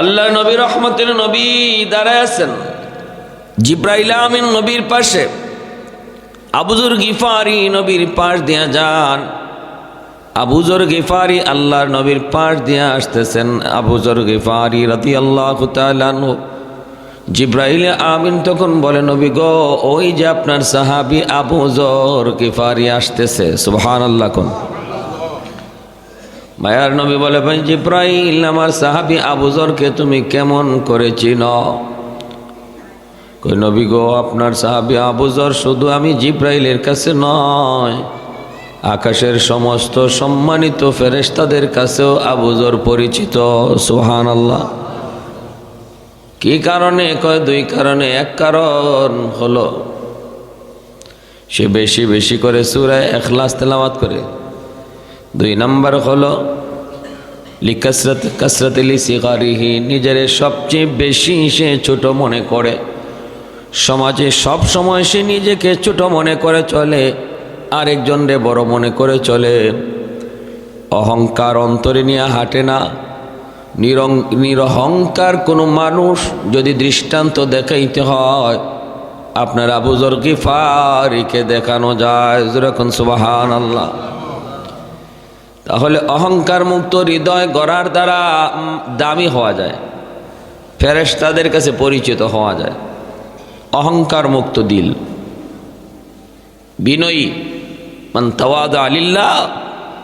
আল্লাহ নবী রহমতের নবী দাঁড়ায় আছেন। জিব্রাইল আমিন নবীর পাশে। আবুজুর গিফারি নবীর পাশ দিয়া যান। আবুজর গিফারি আল্লাহর নবীর পাশ দিয়ে আসতেছেন। আবুজর গিফারি রাতি আল্লাহ জিব্রাইল আমিন তখন বলে, নবী গো, ওই যে আপনার সাহাবি আবুজর গিফারি আসতেছে। সুবহান আল্লাহ মায়ার নবী বলে, ভাই জিব্রাইল, আমার সাহাবি আবুজরকে তুমি কেমন করে চিনো? কই, নবী গো, আপনার সাহাবি আবুজর শুধু আমি জিব্রাইলের কাছে নয়, আকাশের সমস্ত সম্মানিত ফেরেশতাদের কাছেও আবুজর পরিচিত। সোহান আল্লাহ কি কারণে? কয়, দুই কারণে। এক কারণ হলো, সে বেশি বেশি করে সুরায় এখলাস তেলাওয়াত করে। দুই নাম্বার হলো কাসরত লিসিগারিহি নিজের সবচেয়ে বেশি সে ছোট মনে করে। সমাজে সব সময় সে নিজেকে ছোট মনে করে চলে আরেকজনরে বড় মনে করে চলে। অহংকার অন্তরে নিয়ে হাঁটে না। নিরং, নিরহংকার কোনো মানুষ যদি দৃষ্টান্ত দেখাইতে হয়, আপনার আবুজর কি ফারিকে দেখানো যায়। যেরকম সুবাহান আল্লাহ তাহলে অহংকার মুক্ত হৃদয় গড়ার দ্বারা দামি হওয়া যায়। ফেরেশতাদের কাছে পরিচিত হওয়া যায়। অহংকার মুক্ত দিল। বিনয়ী, মান তাওয়াদা আলিল্লাহ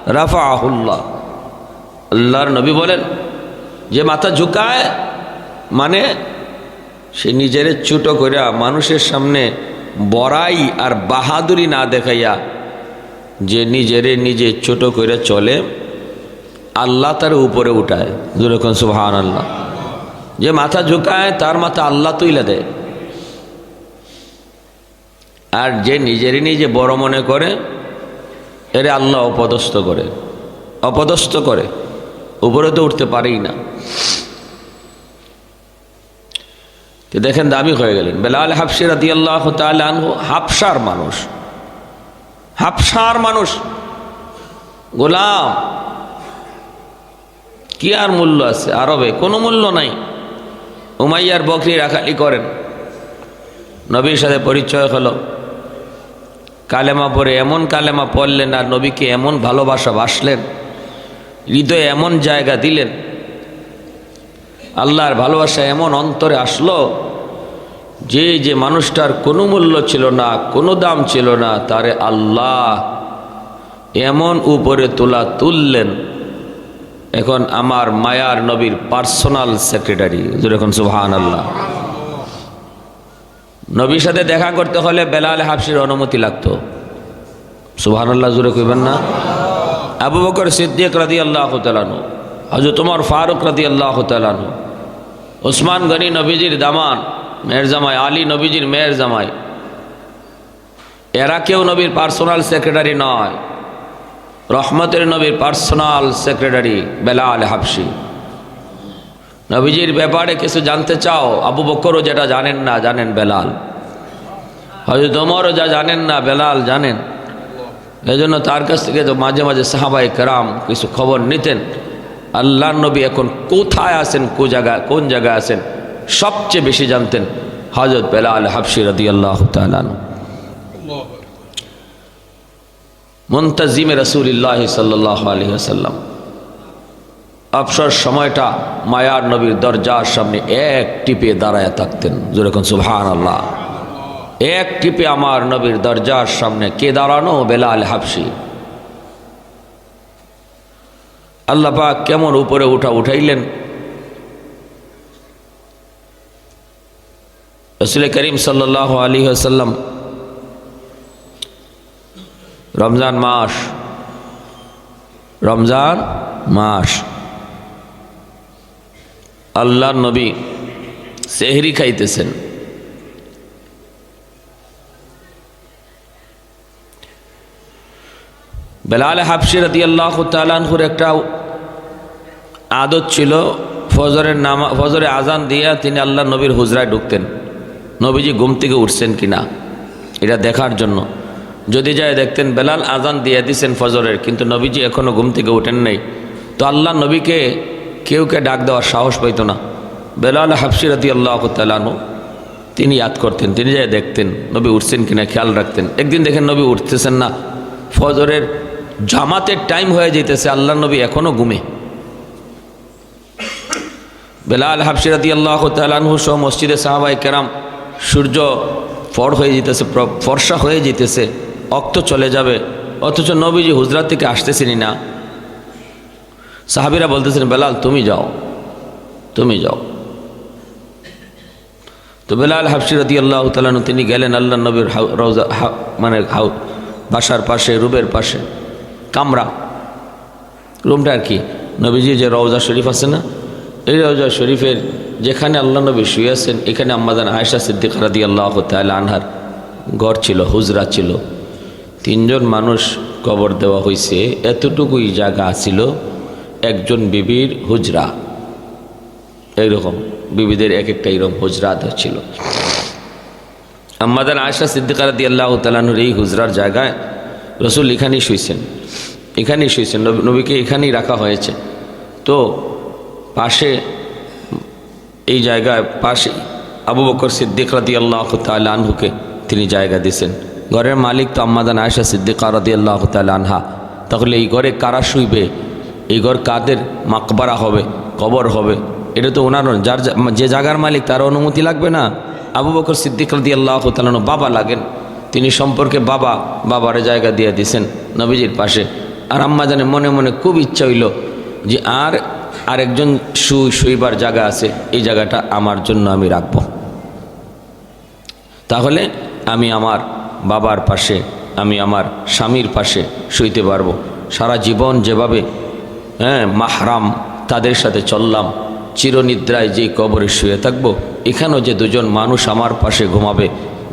রাফা আহুল্লাহ আল্লাহর নবী বলেন, যে মাথা ঝুঁকায় মানে সে নিজের ছোট করিয়া মানুষের সামনে বড়াই আর বাহাদুরি না দেখাইয়া যে নিজেরে নিজে ছোট করে চলে, আল্লাহ তার উপরে উঠায়। যেরকম সুহান আল্লাহ যে মাথা ঝুঁকায়, তার মাথা আল্লাহ তুইলা দেয়। আর যে নিজেরই নিজে বড় মনে করে, এরে আল্লাহ অপদস্থ করে। অপদস্থ করে। উপরে তো উঠতে পারেই না। দেখেন দামি হয়ে গেলেন। বেলাল হাফসি রাদি আল্লাহ আনহু হাফসার মানুষ। হাফসার মানুষ। গোলাম। কি আর মূল্য আছে? আরবে কোনো মূল্য নাই। উমাইয়ার বকরি রাখালি করেন। নবীর সাথে পরিচয় হলো। কালেমা পরে এমন কালেমা পড়লেন আর নবীকে এমন ভালোবাসা বাসলেন। হৃদয়ে এমন জায়গা দিলেন। আল্লাহর ভালোবাসা এমন অন্তরে আসলো যে যে মানুষটার কোনো মূল্য ছিল না, কোনো দাম ছিল না, তারে আল্লাহ এমন উপরে তোলা তুললেন। এখন আমার মায়ার নবীর পার্সোনাল সেক্রেটারি যেরকম সুহান আল্লাহ নবীর সাথে দেখা করতে হলে বেলাল হাফসির অনুমতি লাগতো। সুহান আল্লাহ জুড়ে কইবেন না। আবু বকর সিদ্দিক রাদি আল্লাহ তালানু হজরত তোমার ফারুক রাদি আল্লাহ তালানু ওসমান গনি নবীজির দামান মেয়ের জামাই, আলী নবীজির মেয়ের জামাই। এরা কেউ নবীর পার্সোনাল সেক্রেটারি নয়। রহমতের নবীর পার্সোনাল সেক্রেটারি বেলাল হাফসি। নবীজির ব্যাপারে কিছু জানতে চাও? আবু বকরও যেটা জানেন না, জানেন বেলাল। হয়তো তোমারও যা জানেন না, বেলাল জানেন। এই জন্য তার কাছ থেকে তো মাঝে মাঝে সাহাবাই কেরাম কিছু খবর নিতেন। আল্লাহ নবী এখন কোথায় আছেন, কো জায়গায় কোন জায়গায় আছেন? সবচেয়ে বেশি জানতেন হজরত বেলাল হাফসি রদি আল্লাহ মুন্তাজিমে রসুলিল্লাহ সাল্লাহ আলী আসাল্লাম অবসর সময়টা মায়ার নবীর দরজার সামনে এক টিপে দাঁড়ায় থাকতেন। যেরকম সুবহান আল্লাহ এক টিপে আমার নবীর দরজার সামনে কে দাঁড়ানো? বেলাল হাফসি আল্লাহ পাক কেমন উপরে উঠা উঠাইলেন? রসুল করিম সাল্লাহ আলী আসাল্লাম রমজান মাস রমজান মাস আল্লাহ নবী সেহরি খাইতেছেন। বেলাল হাফসি রাদি আল্লাহ তালানহুর একটা আদত ছিল, ফজরের নামা, ফজরে আজান দিয়া তিনি আল্লাহ নবীর হুজরায় ঢুকতেন। নবীজি ঘুম থেকে উঠছেন কিনা? এটা দেখার জন্য। যদি যায় দেখতেন, বেলাল আজান দিয়ে দিছেন ফজরের, কিন্তু নবীজি এখনও ঘুম থেকে উঠেন নাই। তো আল্লাহ নবীকে কেউ কে ডাক দেওয়ার সাহস পাইতো না। বেলাল হাফসি রাদি আল্লাহ তালানো তিনি ইয়াদ করতেন, তিনি যাই দেখতেন, নবী উঠছেন কিনা খেয়াল রাখতেন। একদিন দেখেন নবী উঠতেছেন না। ফজরের জামাতের টাইম হয়ে যেতেছে আল্লাহ নবী এখনও ঘুমে। বেলাল হাফসিরাদি আল্লাহ তালানহু সহ মসজিদে সাহাবাই কেরাম সূর্য ফর হয়ে যেতেছে ফর্সা হয়ে যেতেছে, অক্ত চলে যাবে। অথচ নবীজি হুজরাত থেকে আসতেছেনই না। সাহাবিরা বলতেছেন, বেলাল, তুমি যাও। তুমি যাও। তো বেলাল হাফসিরাদি আল্লাহ তালানু তিনি গেলেন আল্লাহ নবীর রওজা মানে হাউ, বাসার পাশে, রুবের পাশে, কামরা। রুমটা আর কি? নবীজি যে রওজা শরীফ আছে না, এই রওজা শরীফের যেখানে আল্লাহ নবী শুয়ে আছেন এখানে আম্মাদান আয়েশা সিদ্দিক রাদি আল্লাহ তাল আনহার ঘর ছিল, হুজরা ছিল। তিনজন মানুষ কবর দেওয়া হয়েছে এতটুকুই জায়গা ছিল, একজন বিবির হুজরা। এইরকম, বিবিদের এক একটা এরকম হুজরা ছিল। আম্মাদান আয়েশা সিদ্দিকা রাদি আল্লাহ তালানুর এই হুজরার জায়গায় রসুল এখানেই শুয়েছেন। এখানেই শুয়েছেন, নবী- নবীকে এখানেই রাখা হয়েছে। তো পাশে এই জায়গায় পাশে আবু বকর সিদ্দিক রাদি আল্লাহ আনহুকে তিনি জায়গা দিয়েছেন। ঘরের মালিক তো আম্মাদান আয়েশা সিদ্দিকা রাদি আল্লাহ আনহা। তাহলে এই ঘরে কারা শুইবে? এই ঘর কাদের মাকবারা হবে? কবর হবে? এটা তো ওনার যার যে জায়গার মালিক তার অনুমতি লাগবে না। আবু বকর সিদ্দিক রাদি আল্লাহ তালানো বাবা লাগেন। তিনি সম্পর্কে বাবা, বাবার জায়গা দিয়ে দিয়েছেন নবীজির পাশে। আর আম্মা জানে মনে মনে খুব ইচ্ছা হইল যে আর আরেকজন শুই শুইবার জায়গা আছে, এই জায়গাটা আমার জন্য আমি রাখব। তাহলে আমি আমার বাবার পাশে, আমি আমার স্বামীর পাশে শুইতে পারব। সারা জীবন যেভাবে হ্যাঁ মাহরাম, তাদের সাথে চললাম, চিরনিদ্রায় যে কবরে শুয়ে থাকব, এখানেও যে দুজন মানুষ আমার পাশে ঘুমাবে,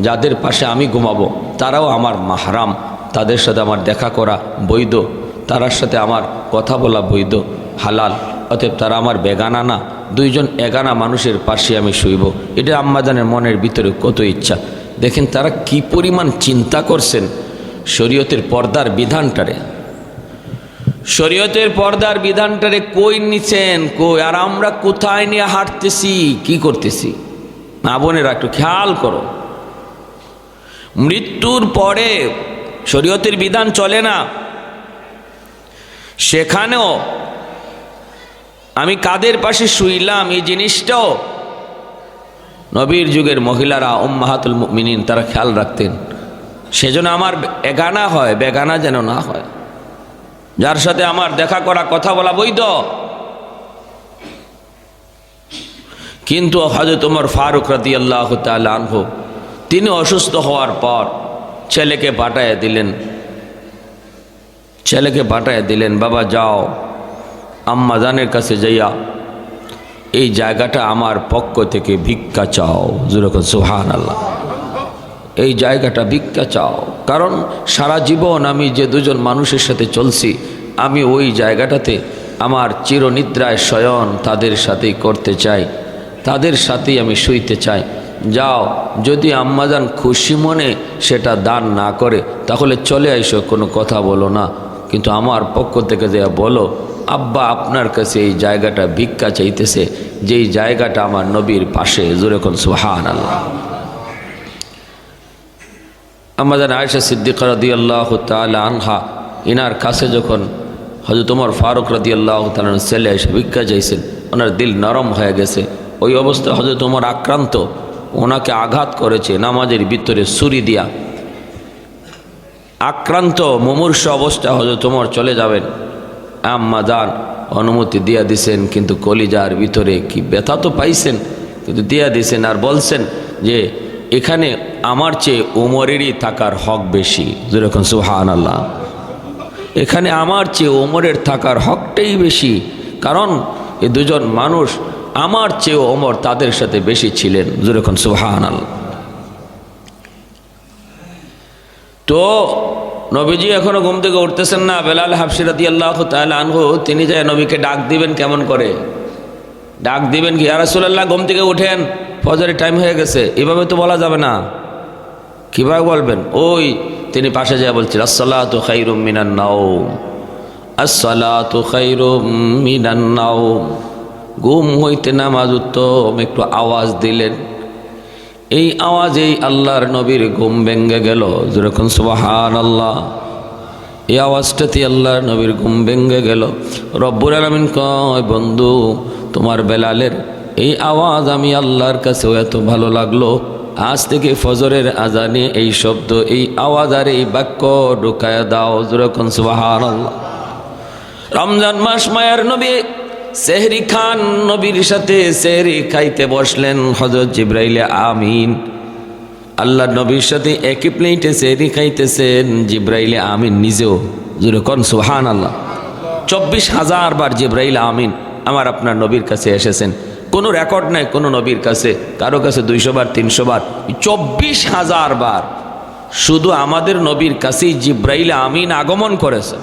যাদের পাশে আমি ঘুমাবো, তারাও আমার মাহরাম, তাদের সাথে আমার দেখা করা বৈধ, তারার সাথে আমার কথা বলা বৈধ, হালাল। অতএব তারা আমার বেগানা না, দুইজন এগানা মানুষের পাশে আমি শুইব। এটা আম্মাদানের মনের ভিতরে কত ইচ্ছা। দেখেন তারা কি পরিমাণ চিন্তা করছেন শরীয়তের পর্দার বিধানটারে। শরীয়তের পর্দার বিধানটারে কই নিছেন, কই, আর আমরা কোথায় নিয়ে হাঁটতেছি, কি করতেছি? মা বোনেরা একটু খেয়াল করো। মৃত্যুর পরে শরীয়তের বিধান চলে না। সেখানেও আমি কাদের পাশে শুইলাম এই জিনিসটাও? নবীর যুগের মহিলারা, উম্মাহাতুল মিনিন তারা খেয়াল রাখতেন। সেজন্য আমার এগানা হয়, বেগানা যেন না হয়। যার সাথে আমার দেখা করা, কথা বলা বৈধ। কিন্তু হজরত উমর ফারুক রাতি আল্লাহ আনহ, তিনি অসুস্থ হওয়ার পর ছেলেকে পাঠায় দিলেন। ছেলেকে পাঠায় দিলেন, বাবা, যাও। আম্মা জানের কাছে যাইয়া, এই জায়গাটা আমার পক্ষ থেকে ভিক্ষা চাও। যেরকম সুহান আল্লাহ এই জায়গাটা ভিক্ষা চাও। কারণ সারা জীবন আমি যে দুজন মানুষের সাথে চলছি, আমি ওই জায়গাটাতে আমার চিরনিদ্রায় শয়ন তাদের সাথেই করতে চাই। তাদের সাথেই আমি শুইতে চাই। যাও, যদি আম্মাজান খুশি মনে সেটা দান না করে, তাহলে চলে আইসো, কোনো কথা বলো না। কিন্তু আমার পক্ষ থেকে যে বলো আব্বা আপনার কাছে এই জায়গাটা ভিক্ষা চাইতেছে, যেই জায়গাটা আমার নবীর পাশে। জোরেখন সুহান আল্লাহ আমাদের আয়সা সিদ্দিক রদি আল্লাহ আনহা, ইনার কাছে যখন হজরত তোমার ফারুক রদি আল্লাহ তালান ছেলে এসে ভিক্ষা চাইছেন, ওনার দিল নরম হয়ে গেছে। ওই অবস্থায় হজরত তোমার আক্রান্ত, ওনাকে আঘাত করেছে নামাজের ভিতরে সুরি দিয়া। আক্রান্ত, মুমূর্ষ অবস্থা হজরত তোমার চলে যাবেন। আম্মা যান অনুমতি দিয়া দিছেন, কিন্তু কলিজার ভিতরে কি ব্যথা তো পাইছেন? কিন্তু দিয়া দিছেন আর বলছেন যে, এখানে আমার চেয়ে ওমরেরই থাকার হক বেশি। যেরকম সুহান আল্লাহ এখানে আমার চেয়ে ওমরের থাকার হকটাই বেশি। কারণ এই দুজন মানুষ আমার চেয়ে ওমর তাদের সাথে বেশি ছিলেন। যেরকম সুহান আল্লাহ তো নবীজি এখনও ঘুম থেকে উঠতেছেন না। বেলাল হাফসিরাদি আল্লাহ তাহলে আনহু, তিনি যায় নবীকে ডাক দিবেন কেমন করে? ডাক দিবেন কি আরাসুল্লাহ ঘুম থেকে উঠেন, ফজরের টাইম হয়ে গেছে, এভাবে তো বলা যাবে না। কীভাবে বলবেন? ওই, তিনি পাশে যায় বলছেন আসসালাহ তো খাইরুম মিনান নাও আসসালাহ তো খাইরুম মিনান নাও ঘুম হইতে নামাজ উত্তম, একটু আওয়াজ দিলেন। এই আওয়াজেই আল্লাহর নবীর ঘুম ভেঙ্গে গেল। যেরকম সুবাহান আল্লাহ এই আওয়াজটাতে আল্লাহর নবীর ঘুম ভেঙ্গে গেল। রব্বুর আলমিন কয়, বন্ধু, তোমার বেলালের এই আওয়াজ আমি আল্লাহর কাছেও এত ভালো লাগল। আজ থেকে ফজরের আজানে এই শব্দ, এই আওয়াজ আর এই বাক্য ঢুকায় দাও। যেরকম সুবাহান আল্লাহ রমজান মাস মায়ার নবী সেহরি খান নবীর সাথে সেহরি খাইতে বসলেন হজরত জিব্রাইলে, আমিন। আল্লাহ নবীর সাথে একই প্লেটে সেহরি খাইতেছেন, জিব্রাইলে, আমিন নিজেও। যেরকম সুহান আল্লাহ চব্বিশ হাজার বার জিব্রাইল, আমিন আমার আপনার নবীর কাছে এসেছেন। কোনো রেকর্ড নাই কোনো নবীর কাছে, কারও কাছে দুইশো বার, তিনশো বার, চব্বিশ হাজার বার। শুধু আমাদের নবীর কাছেই জিব্রাইল, আমিন আগমন করেছেন।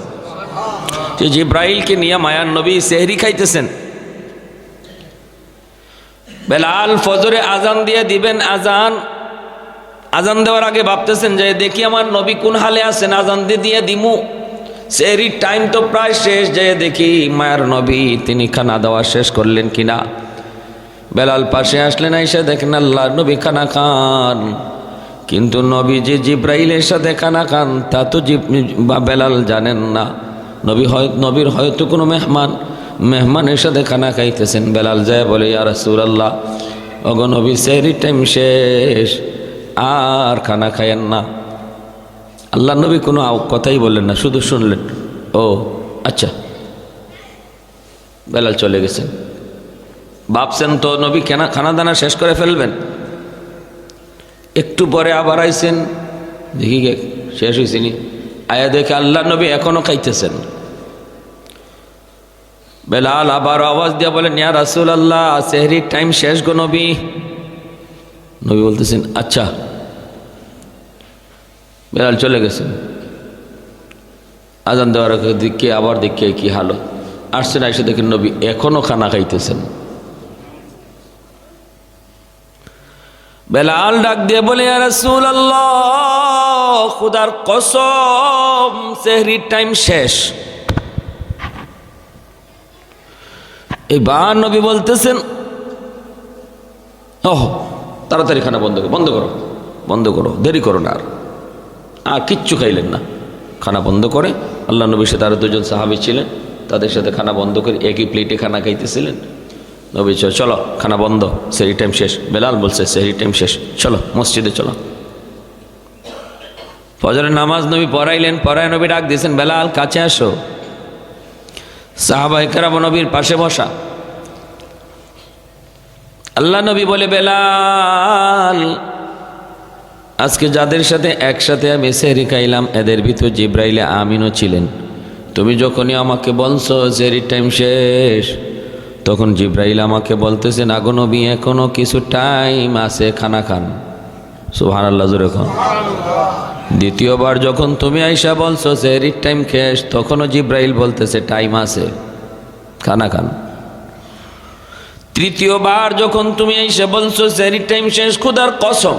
যে জিব্রাইলকে নিয়ে মায়ার নবী সেহরি খাইতেছেন। বেলাল ফজরে আজান দিয়ে দিবেন আজান। আজান দেওয়ার আগে ভাবতেছেন যে দেখি আমার নবী কোন হালে আছেন, আজান দিয়ে দিয়ে দিমু। সেহরির টাইম তো প্রায় শেষ, যে দেখি মায়ার নবী তিনি খানা দেওয়া শেষ করলেন কিনা। বেলাল পাশে আসলেন, আইসা দেখেন আল্লাহ নবী খানা খান। কিন্তু নবী যে জিব্রাইলের সাথে খানা খান, তা তো বেলাল জানেন না। নবী হয়, নবীর হয়তো কোনো মেহমান মেহমানের সাথে খানা খাইতেছেন। বেলাল যায় বলে, ইয়া রাসূলুল্লাহ, ওগো নবী, সেহরি টাইম শেষ, আর খানা খায়েন না। আল্লাহ নবী কোনো কথাই বললেন না, শুধু শুনলেন, ও আচ্ছা। বেলাল চলে গেছেন। ভাবছেন তো নবী কেনা খানা দানা শেষ করে ফেলবেন। একটু পরে আবার আইছেন, দেখি শেষ হয়েছিনি আয়া দেখে আল্লাহ নবী এখনও খাইতেছেন। বেলাল আবার আওয়াজ দিয়া বলেন, ইয়া রাসুল আল্লাহ সেহরির টাইম শেষ গো নবী। নবী বলতেছেন আচ্ছা। বেলাল চলে গেছেন। আজান দেওয়ার দিকে আবার দিকে কি হালো আসছেন এসে দেখেন নবী এখনও খানা খাইতেছেন। বেলাল ডাক দিয়ে বলে রসুল আল্লাহ খুদার কসম, সেহরির টাইম শেষ। এবার নবী বলতেছেন, ওহ, তাড়াতাড়ি খানা বন্ধ করো বন্ধ করো বন্ধ করো, দেরি করো না আর। আর কিচ্ছু খাইলেন না। খানা বন্ধ করে, আল্লাহ নবীর সাথে আরও দুজন সাহাবি ছিলেন, তাদের সাথে খানা বন্ধ করে একই প্লেটে খানা খাইতেছিলেন। নবী চল, খানা বন্ধ সেহরি টাইম শেষ। বেলাল বলছে সেহরি টাইম শেষ, চলো, মসজিদে চলো। ফজরের নামাজ নবী পড়াইলেন, পড়ায় নবী ডাক দিয়েছেন, বেলাল, কাছে আসো। সাহাবাই কেরাম নবীর পাশে বসা। আল্লাহ নবী বলে, বেলাল, আজকে যাদের সাথে একসাথে আমি সেহরি খাইলাম, এদের ভিতর জিব্রাইলে আমিনও ছিলেন। তুমি যখনই আমাকে বলছো সেহরির টাইম শেষ, তখন জিব্রাইল আমাকে বলতেছেন আগো নবী, এখনও কিছু টাইম আছে, খানা খান। সুহান আল্লাহ জোরে খান দ্বিতীয়বার যখন তুমি আইসা বলছো সেহরির টাইম শেষ, তখনও জিব্রাইল বলতেছে টাইম আছে। খানা খান। তৃতীয়বার যখন তুমি আইসা বলছো সেহরির টাইম শেষ, খুদার কসম,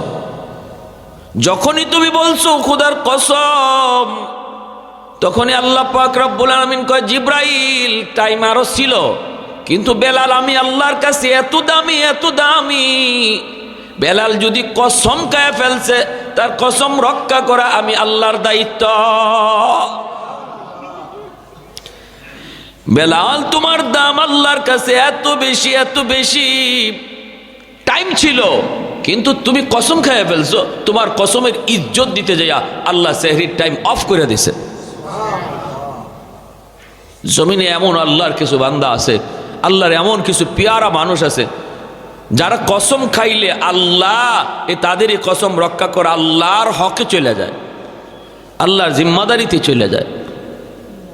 যখনই তুমি বলছো খুদার কসম, তখনই আল্লাহ পাক রব্বুল আলমিন কয়, জিব্রাইল টাইম আরও ছিল, কিন্তু বেলাল, আমি আল্লাহর কাছে এত দামি এত দামি। বেলাল যদি কসম কায় ফেলছে তার কসম রক্ষা করা আমি আল্লাহর দায়িত্ব। বেলাল, তোমার দাম আল্লাহর কাছে এত বেশি এত বেশি। টাইম ছিল, কিন্তু তুমি কসম খেয়ে ফেলছো। তোমার কসমের ইজ্জত দিতে যাইয়া আল্লাহ সেহরির টাইম অফ করে দিছে। জমিনে এমন আল্লাহর কিছু বান্দা আছে, আল্লাহর এমন কিছু পেয়ারা মানুষ আছে যারা কসম খাইলে আল্লাহ, এ তাদের এই কসম রক্ষা করে আল্লাহর হকে চলে যায়, আল্লাহর জিম্মাদারিতে চলে যায়।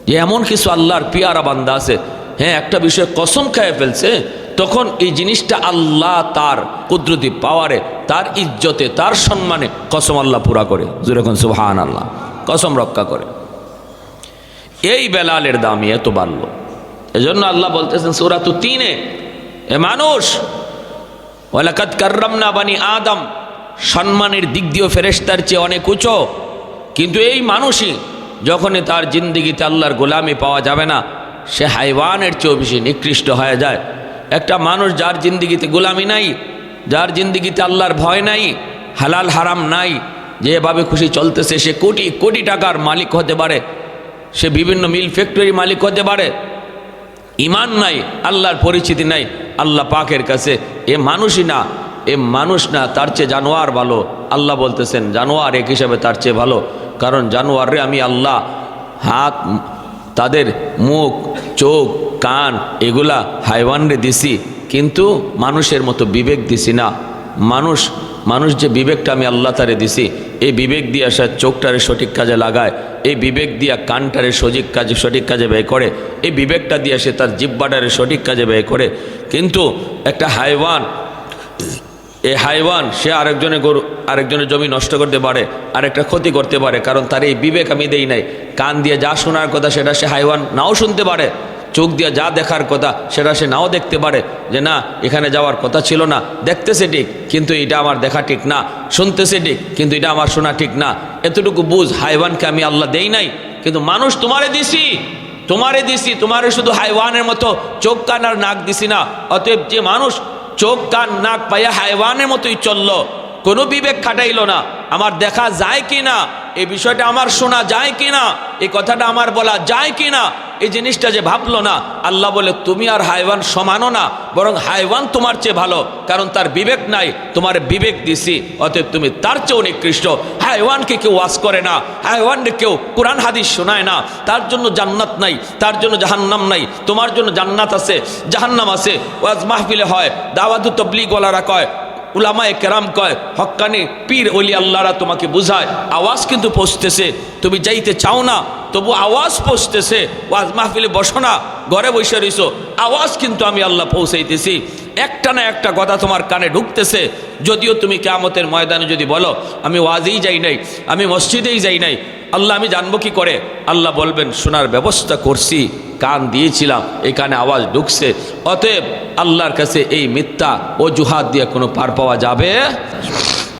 যে এমন কিছু আল্লাহর পিয়ারা বান্দা আছে হ্যাঁ একটা বিষয়ে কসম খায় ফেলছে, তখন এই জিনিসটা আল্লাহ তার কুদরতি পাওয়ারে, তার ইজ্জতে, তার সম্মানে কসম আল্লাহ পুরা করে। যেরকম সুহান আল্লাহ কসম রক্ষা করে। এই বেলালের দামই এত বাড়লো। এজন্য আল্লাহ বলতেছেন, সুরাতু তিনে, এ মানুষ ওয়ালাকাত কার্রাম না বানি আদম। সম্মানের দিক দিয়েও ফেরেস্তার চেয়ে অনেক উঁচু। কিন্তু এই মানুষই যখনই তার জিন্দিগিতে আল্লাহর গোলামি পাওয়া যাবে না, সে হাইওয়ানের চেয়েও বেশি নিকৃষ্ট হয়ে যায়। একটা মানুষ যার জিন্দিগিতে গোলামি নাই, যার জিন্দিগিতে আল্লাহর ভয় নাই, হালাল হারাম নাই, যেভাবে খুশি চলতেছে, সে কোটি কোটি টাকার মালিক হতে পারে, সে বিভিন্ন মিল ফ্যাক্টরি মালিক হতে পারে। ইমান নাই, আল্লাহর পরিচিতি নাই। আল্লাহ পাকের কাছে, এ মানুষই না, এ মানুষ না, তার চেয়ে জানোয়ার ভালো। আল্লাহ বলতেছেন, জানোয়ার এক হিসাবে তার চেয়ে ভালো, কারণ জানোয়ারে আমি আল্লাহ, হাত, তাদের মুখ, চোখ, কান, এগুলা হাইওয়ানরে দিছি, কিন্তু মানুষের মতো বিবেক দিছি না। মানুষ মানুষ যে বিবেকটা আমি আল্লাহ তারে দিছি এই বিবেক দিয়ে সে চোখটারে সঠিক কাজে লাগায় এই বিবেক দিয়া কানটারে সঠিক কাজে সঠিক কাজে ব্যয় করে এই বিবেকটা দিয়ে সে তার জিব্বাটারে সঠিক কাজে ব্যয় করে। কিন্তু একটা হাইওয়ান এই হাইওয়ান, সে আরেকজনের গরু আরেকজনের জমি নষ্ট করতে পারে, আরেকটা ক্ষতি করতে পারে, কারণ তার এই বিবেক আমি দেই নাই। কান দিয়ে যা শোনার কথা সেটা সে হাইওয়ান নাও শুনতে পারে। চোখ দিয়ে যা দেখার কথা, সেটা সে নাও দেখতে পারে। যে না, এখানে যাওয়ার কথা ছিল না। দেখতেছে ঠিক, কিন্তু এটা আমার দেখা ঠিক না। শুনতেছে ঠিক, কিন্তু এটা আমার শোনা ঠিক না। এতটুকু বুঝ, হাইওয়ানকে আমি আল্লাহ দেই নাই। কিন্তু মানুষ তোমারে দিছি। তোমারে দিছি, তোমারে শুধু হাইওয়ানের মতো চোখ, কান আর নাক দিছি না। অতএব যে মানুষ চোখ, কান, নাক পাইয়া হাইওয়ানের মতোই চলল, কোনো বিবেক খাটাইলো না। আমার দেখা যায় কি না এই বিষয়টা আমার শোনা যায় কি না এই কথাটা আমার বলা যায় কি না এই জিনিসটা যে ভাবলো না, আল্লাহ বলে, তুমি আর হাইওয়ান সমানও না, বরং হাইওয়ান তোমার চেয়ে ভালো, কারণ তার বিবেক নাই, তোমার বিবেক দিছি, অতএব তুমি তার চেয়েও নিকৃষ্ট। হাইওয়ানকে কেউ ওয়াজ করে না, হাইওয়ানকে কেউ কোরআন, হাদিস শোনায় না, তার জন্য জান্নাত নাই, তার জন্য জাহান্নাম নাই, তোমার জন্য জান্নাত আছে, জাহান্নাম আছে। ওয়াজ মাহফিলে হয় দাওয়াতু তবলিগওয়ালারা কয় উলামায়ে কেরাম কয়, হক্কানি পীর অলি আল্লাহরা তোমাকে বুঝায়। আওয়াজ কিন্তু পৌঁছতেছে। তুমি যাইতে চাও না তবু আওয়াজ পৌঁছতেছে, ওয়াজ মাহফিলে বসো না, ঘরে বসে রইছো। আওয়াজ কিন্তু আমি আল্লাহ পৌঁছাইতেছি। একটা না একটা কথা তোমার কানে ঢুকতেছে, যদিও তুমি কেয়ামতের ময়দানে যদি বলো, আমি ওয়াজেই যাই নাই, আমি মসজিদেই যাই নাই, আল্লাহ আমি জানব কি করে? আল্লাহ বলবেন, শোনার ব্যবস্থা করছি, কান দিয়েছিলাম এই কানে আওয়াজ ঢুকছে, অতএব আল্লাহর কাছে এই মিথ্যা অজুহাত দিয়ে কোনো পার পাওয়া যাবে?